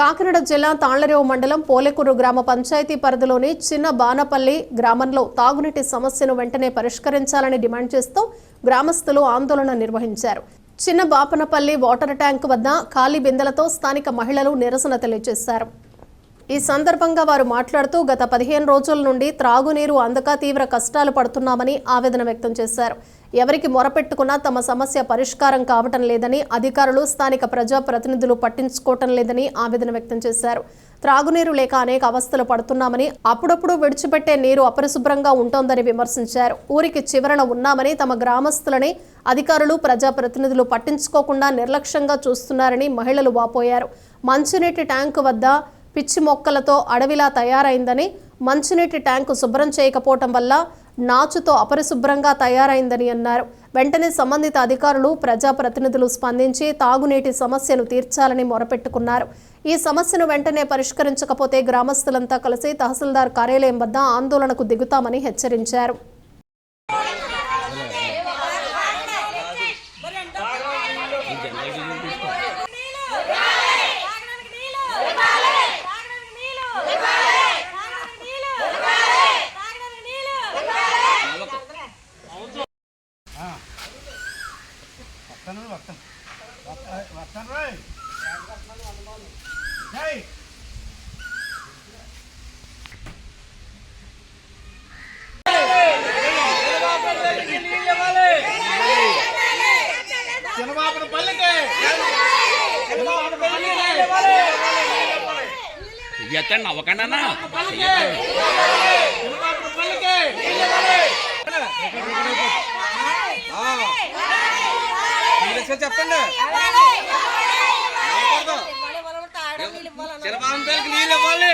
కాకినాడ జిల్లా తాళ్ళరేవు మండలం పోలేకూరు గ్రామ పంచాయతీ పరిధిలోని చిన్న బానపల్లి గ్రామంలో తాగునీటి సమస్యను వెంటనే పరిష్కరించాలని డిమాండ్ చేస్తూ గ్రామస్తులు ఆందోళన నిర్వహించారు. చిన్న బాపనపల్లి వాటర్ ట్యాంక్ వద్ద ఖాళీ బిందెలతో స్థానిక మహిళలు నిరసన తెలియజేశారు. ఈ సందర్భంగా వారు మాట్లాడుతూ గత పదిహేను రోజుల నుండి త్రాగునీరు అందక తీవ్ర కష్టాలు పడుతున్నామని ఆవేదన వ్యక్తం చేశారు. ఎవరికి మొరపెట్టుకున్నా తమ సమస్య పరిష్కారం కావటం లేదని అధికారులు స్థానిక ప్రజా ప్రతినిధులు పట్టించుకోవటం లేదని ఆవేదన వ్యక్తం చేశారు. త్రాగునీరు లేక అనేక అవస్థలు పడుతున్నామని అప్పుడప్పుడు విడిచిపెట్టే నీరు అపరిశుభ్రంగా ఉంటోందని విమర్శించారు. ఊరికి చివరన ఉన్నామని తమ గ్రామస్తులని అధికారులు ప్రజాప్రతినిధులు పట్టించుకోకుండా నిర్లక్ష్యంగా చూస్తున్నారని మహిళలు వాపోయారు. మంచినీటి ట్యాంకు వద్ద పిచ్చి మొక్కలతో అడవిలా తయారైందని మంచినీటి ట్యాంకు శుభ్రం చేయకపోవటం వల్ల నాచుతో అపరిశుభ్రంగా తయారైందని అన్నారు. వెంటనే సంబంధిత అధికారులు ప్రజాప్రతినిధులు స్పందించి తాగునీటి సమస్యను తీర్చాలని మొరపెట్టుకున్నారు. ఈ సమస్యను వెంటనే పరిష్కరించకపోతే గ్రామస్తులంతా కలిసి తహసీల్దార్ కార్యాలయం వద్ద ఆందోళనకు దిగుతామని హెచ్చరించారు. ఎత్తండి అవ్వకండి చెప్పండి. నీళ్ళు ఇవ్వాలి.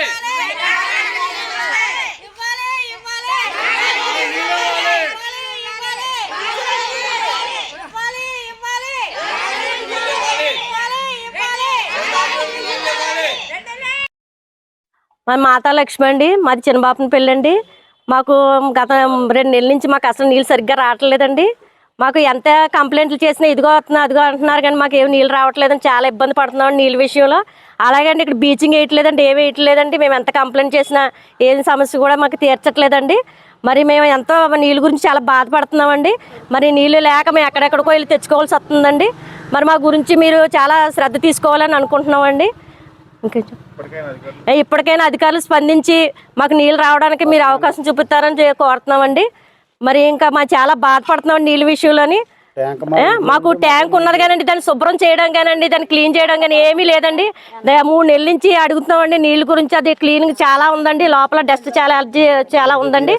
మా మాతా లక్ష్మి అండి మాది చిన్నబాపన పెళ్ళండి. మాకు గత రెండు నెలల నుంచి మాకు అసలు నీళ్ళు సరిగ్గా రావట్లేదండి. మాకు ఎంత కంప్లైంట్లు చేసినా ఇదిగో వస్తున్నా అదిగో అంటున్నారు కానీ మాకు ఏమి నీళ్ళు రావట్లేదని చాలా ఇబ్బంది పడుతున్నాం నీళ్ళ విషయంలో. అలాగే అండి ఇక్కడ బీచింగ్ వేయట్లేదండి ఏమి వేయట్లేదండి. మేము ఎంత కంప్లైంట్ చేసినా ఏం సమస్య కూడా మాకు తీర్చట్లేదండి. మరి మేము ఎంతో నీళ్ళ గురించి చాలా బాధపడుతున్నామండి. మరి నీళ్ళు లేక మేము ఎక్కడెక్కడికో వెళ్ళి తెచ్చుకోవాల్సి వస్తుందండి. మరి మా గురించి మీరు చాలా శ్రద్ధ తీసుకోవాలని అనుకుంటున్నామండి. ఇంకా ఇప్పటికైనా అధికారులు స్పందించి మాకు నీళ్ళు రావడానికి మీరు అవకాశం చూపిస్తారని కోరుతున్నామండి. మరి ఇంకా మా చాలా బాధపడుతున్నాం నీళ్ళ విషయంలోని. మాకు ట్యాంక్ ఉన్నది కానండి దాన్ని శుభ్రం చేయడం కానండి దాన్ని క్లీన్ చేయడం కానీ ఏమీ లేదండి. మూడు నెలల నుంచి అడుగుతున్నామండి నీళ్ళ గురించి అది క్లీనింగ్ చాలా ఉందండి లోపల డస్ట్ చాలా చాలా ఉందండి.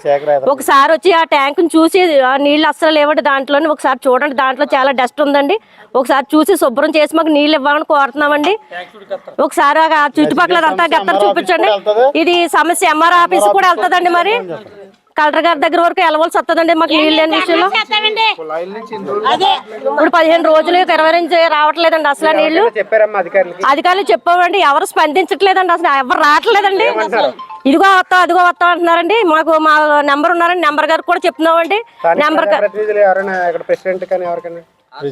ఒకసారి వచ్చి ఆ ట్యాంక్ చూసి ఆ నీళ్ళు అస్సలు లేవండి దాంట్లోని ఒకసారి చూడండి దాంట్లో చాలా డస్ట్ ఉందండి. ఒకసారి చూసి శుభ్రం చేసి మాకు నీళ్ళు ఇవ్వాలని కోరుతున్నామండి. ఒకసారి ఆ చుట్టుపక్కల అదంతా గత్తలు చూపించండి. ఇది సమస్య ఎంఆర్ ఆఫీస్ కూడా వెళ్తుందండి మరి. కలెక్టర్ గారి దగ్గర వరకు వెళ్ళవలసి వస్తుందండి మాకు నీళ్ళు లేని విషయంలో. ఇప్పుడు పదిహేను రోజులు ఇరవై నుంచి రావట్లేదండి అసలు నీళ్ళు చెప్పారమ్మా అధికారులకి? అధికారులు చెప్పామండి ఎవరు స్పందించట్లేదండి అసలు ఎవరు రావట్లేదండి. ఇదిగో వస్తాం అదిగో వస్తాం అంటున్నారండి. మాకు మా నెంబర్ ఉన్నారండి నెంబర్ గారికి కూడా చెప్తున్నామండి. నెంబర్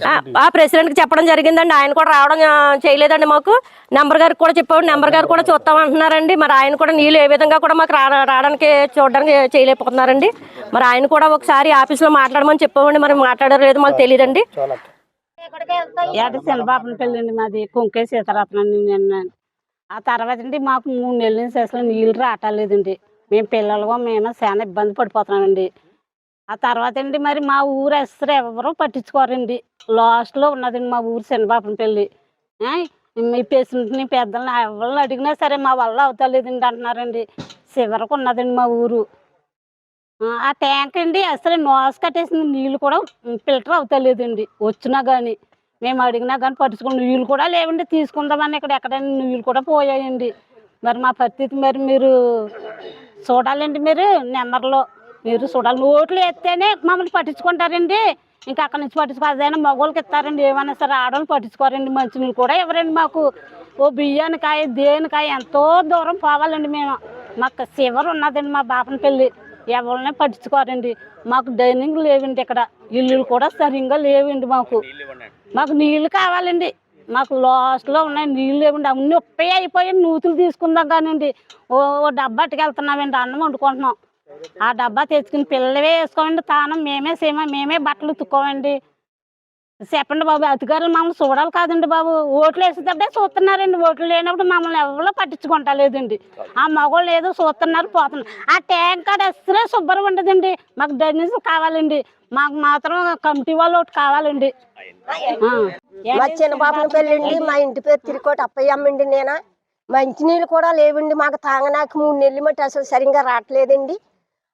ఆ- ఆ ప్రెసిడెంట్కి చెప్పడం జరిగిందండి. ఆయన కూడా రావడం చేయలేదండి మాకు. నెంబర్ గారికి కూడా చెప్పాము నెంబర్ గారు కూడా చూస్తాం అంటున్నారండి. మరి ఆయన కూడా నీళ్ళు ఏ విధంగా కూడా మాకు రా రావడానికి చూడడానికి చేయలేకపోతున్నారండి. మరి ఆయన కూడా ఒకసారి ఆఫీస్లో మాట్లాడమని చెప్పామండి. మరి మాట్లాడారు లేదు మాకు తెలియదండి ఏట పెళ్ళండి మాది కుంకే సీతారత్నం నిన్న. ఆ తర్వాత అండి మాకు మూడు నెలల నుంచి అసలు నీళ్ళు రావట్లేదండి మేము పిల్లలుగా మేము చాలా ఇబ్బంది పడిపోతున్నామండి. ఆ తర్వాత అండి మరి మా ఊరు అసలు ఎవరు పట్టించుకోరండి. లాస్ట్లో ఉన్నదండి మా ఊరు శనిబాపన పెళ్ళి. మీ పేషెంట్ని పెద్దల్ని ఎవరిని అడిగినా సరే మా వల్ల అవుతలేదండి అంటున్నారండి. చివరకు ఉన్నదండి మా ఊరు. ఆ, ట్యాంక్ అండి అసలు నోస్ కట్టేసిన నీళ్ళు కూడా ఫిల్టర్ అవుతలేదండి. వచ్చినా కానీ మేము అడిగినా కానీ పట్టించుకున్న నీళ్ళు కూడా లేవండి. తీసుకుందామని ఇక్కడ ఎక్కడైనా నీళ్ళు కూడా పోయాయండి. మరి మా పరిస్థితి మరి మీరు చూడాలండి మీరు నెంబర్లో. మీరు చూడాలి. నోట్లు ఎత్తేనే మమ్మల్ని పట్టించుకుంటారండి. ఇంకా అక్కడి నుంచి పట్టించుకో అదైనా మగవాళ్ళకి ఇస్తారండి. ఏమైనా సరే ఆడవాళ్ళు పట్టించుకోరండి. మంచినీళ్ళు కూడా ఇవ్వరండి మాకు? ఓ బియ్యానికాయ దేనికాయ ఎంతో దూరం పోవాలండి మేము. మాకు చివరి ఉన్నదండి మా బాపన పెళ్ళి. ఎవరినే పట్టించుకోరండి. మాకు డైనింగ్ లేవండి ఇక్కడ. ఇల్లులు కూడా సరిగ్గా లేవండి మాకు. మాకు నీళ్ళు కావాలండి. మాకు లాస్ట్లో ఉన్నాయి. నీళ్ళు లేవండి. అవన్నీ ఉప్పే అయిపోయి నూతులు తీసుకుందాం కానివ్వండి ఓ ఓ డబ్బా అట్టుకెళ్తున్నామండి. అన్నం వండుకుంటున్నాం. ఆ డబ్బా తెచ్చుకుని పిల్లలవే వేసుకోమండి తానం మేమే సేమ మేమే బట్టలు ఉతుక్కోమండి. చెప్పండి బాబు అధికారులు మమ్మల్ని చూడాలి కాదండి బాబు. ఓట్లు వేసేటప్పుడే చూస్తున్నారండి. ఓట్లు లేనప్పుడు మమ్మల్ని ఎవరో పట్టించుకుంటా లేదండి ఆ మగవాళ్ళు ఏదో చూస్తున్నారు పోతున్నారు. ఆ ట్యాంక్ కాడ అసలే శుభ్రం ఉండదండి. మాకు డ్రైనేజ్ కావాలండి. మాకు మాత్రం కమిటీ వాళ్ళు ఒకటి కావాలండి. మా చిన్న బాబుని పెళ్ళండి మా ఇంటి పేరు తిరుకోటి అప్పయ్యమ్మండి నేను. మంచినీళ్ళు కూడా లేవండి. మాకు తాగనాకి మూడు నెలలు మట్టి అసలు సరిగ్గా రావట్లేదండి.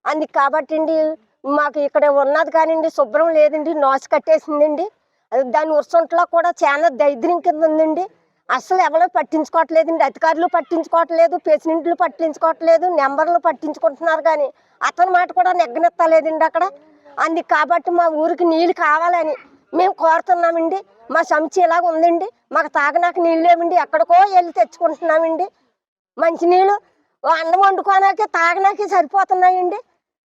అంది కాబట్టి మాకు ఇక్కడ ఉన్నది కానివ్వండి శుభ్రం లేదండి నోసు కట్టేసిందండి. అది దాని ఉరుసంట్లో కూడా చాలా దైద్యం కింద ఉందండి. అసలు ఎవరో పట్టించుకోవట్లేదండి. అధికారులు పట్టించుకోవట్లేదు ప్రెసిడెంట్లు పట్టించుకోవట్లేదు నెంబర్లు పట్టించుకుంటున్నారు కానీ అతని మాట కూడా నెగ్గనెత్తలేదండి అక్కడ. అంది కాబట్టి మా ఊరికి నీళ్ళు కావాలని మేము కోరుతున్నామండి. మా సంచి ఇలాగ ఉందండి. మాకు తాగనాక నీళ్ళు లేవండి. ఎక్కడికో వెళ్ళి తెచ్చుకుంటున్నామండి. మంచినీళ్ళు అన్నం వండుకోనాకే తాగనాకే సరిపోతున్నాయండి.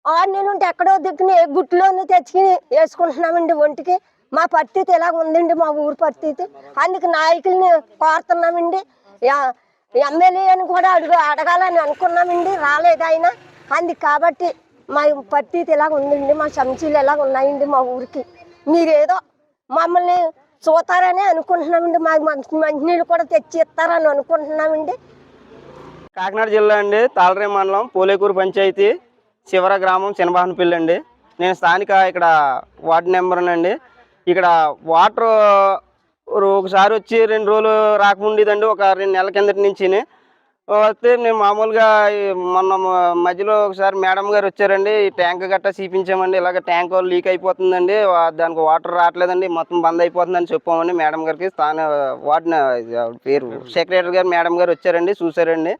ఆరు నెలలు ఉంటే ఎక్కడో దిక్కుని గుట్టులోనే తెచ్చుకుని వేసుకుంటున్నామండి ఒంటికి. మా పరిస్థితి ఇలాగ ఉందండి మా ఊరి పరిస్థితి. అందుకు నాయకుల్ని కోరుతున్నామండి. ఎమ్మెల్యే అని కూడా అడుగు అడగాలని అనుకున్నామండి. రాలేదు ఆయన. అందుకు కాబట్టి మా పరిస్థితి ఇలాగ ఉందండి. మా సంచీలు ఎలా ఉన్నాయండి మా ఊరికి. మీరేదో మమ్మల్ని చూతారని అనుకుంటున్నామండి. మాకు మంచి మంచినీళ్ళు కూడా తెచ్చి ఇస్తారని అనుకుంటున్నామండి. కాకినాడ జిల్లా అండి తాళరే మండలం పోలేకూరు పంచాయతీ శివర గ్రామం చినబాహనపల్లి అండి. నేను స్థానిక ఇక్కడ వార్డు నెంబర్ అండి. ఇక్కడ వాటర్ ఒకసారి వచ్చి రెండు రోజులు రాకముండేదండి ఒక రెండు నెలల కిందటి నుంచి వస్తే నేను మామూలుగా మొన్న మధ్యలో ఒకసారి మేడం గారు వచ్చారండి ఈ ట్యాంక్ గట్టా చూపించామండి ఇలాగ ట్యాంక్ లీక్ అయిపోతుందండి దానికి వాటర్ రావట్లేదండి మొత్తం బంద్ అయిపోతుందని చెప్పామండి మేడం గారికి స్థాన వార్డు పేరు సెక్రటరీ గారు మేడం గారు వచ్చారండి చూసారండి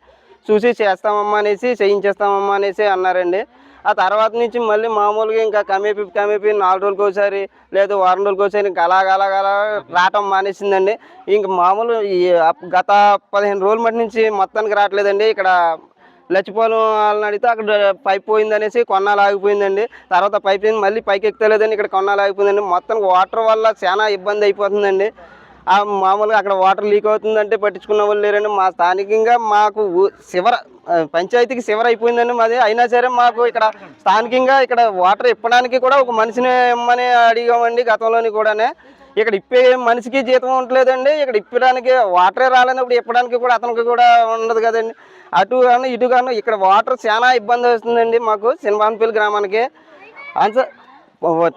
చూసి చేస్తామమ్మా అనేసి చేయించేస్తామమ్మా అనేసి అన్నారండి. ఆ తర్వాత నుంచి మళ్ళీ మామూలుగా ఇంకా కమేపి కమేపి నాలుగు రోజులకి ఒకసారి లేదు వారం రోజులకి ఒకసారి ఇంకా అలాగ అలాగ అలా రావటం మానేసిందండి. ఇంక మామూలు గత పదిహేను రోజుల మట్టి నుంచి మొత్తానికి రావట్లేదండి. ఇక్కడ లచ్చిపోలం వాళ్ళని అడిగితే అక్కడ పైప్ పోయిందనేసి కొన్నాళ్ళు ఆగిపోయిందండి. తర్వాత పైప్ మళ్ళీ పైకి ఎక్కుతలేదండి ఇక్కడ కొన్నాళ్ళు ఆగిపోయిందండి. మొత్తానికి వాటర్ వల్ల చాలా ఇబ్బంది అయిపోతుందండి. మామూలుగా అక్కడ వాటర్ లీక్ అవుతుందంటే పట్టించుకున్న వాళ్ళు లేరండి. మా స్థానికంగా మాకు చివర పంచాయతీకి చివర అయిపోయిందండి మాది. అయినా సరే మాకు ఇక్కడ స్థానికంగా ఇక్కడ వాటర్ ఇప్పడానికి కూడా ఒక మనిషిని ఇమ్మని అడిగామండి గతంలోని కూడానే. ఇక్కడ ఇప్పే మనిషికి జీతం ఉండలేదండి. ఇక్కడ ఇప్పడానికి వాటరే రాలేనప్పుడు ఇప్పడానికి కూడా అతనికి కూడా ఉండదు కదండి. అటు కాను ఇటు కాను ఇక్కడ వాటర్ చాలా ఇబ్బంది వస్తుందండి మాకు సినిమాన్పల్లి గ్రామానికి. అంత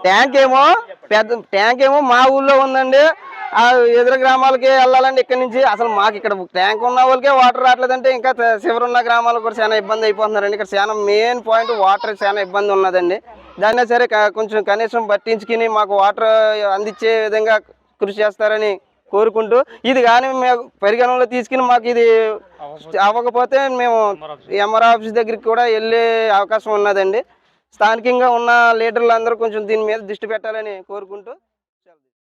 ట్యాంక్ ఏమో పెద్ద ట్యాంక్ ఏమో మా ఊళ్ళో ఉందండి. ఎదురు గ్రామాలకి వెళ్ళాలండి ఇక్కడ నుంచి. అసలు మాకు ఇక్కడ ట్యాంక్ ఉన్న వాళ్ళకే వాటర్ రావట్లేదంటే ఇంకా త- చివరున్న గ్రామాలకు కూడా చాలా ఇబ్బంది అయిపోతున్నారండి. ఇక్కడ చాలా మెయిన్ పాయింట్ వాటర్ చాలా ఇబ్బంది ఉన్నదండి. దాన్నే సరే కొంచెం కనీసం పట్టించుకుని మాకు వాటర్ అందించే విధంగా కృషి చేస్తారని కోరుకుంటూ ఇది కానీ మేము పరిగణనలో తీసుకుని మాకు ఇది అవ్వకపోతే మేము ఎంఆర్ ఆఫీస్ దగ్గరికి కూడా వెళ్ళే అవకాశం ఉన్నదండి. స్థానికంగా ఉన్న లీడర్లు అందరూ కొంచెం దీని మీద దృష్టి పెట్టాలని కోరుకుంటూ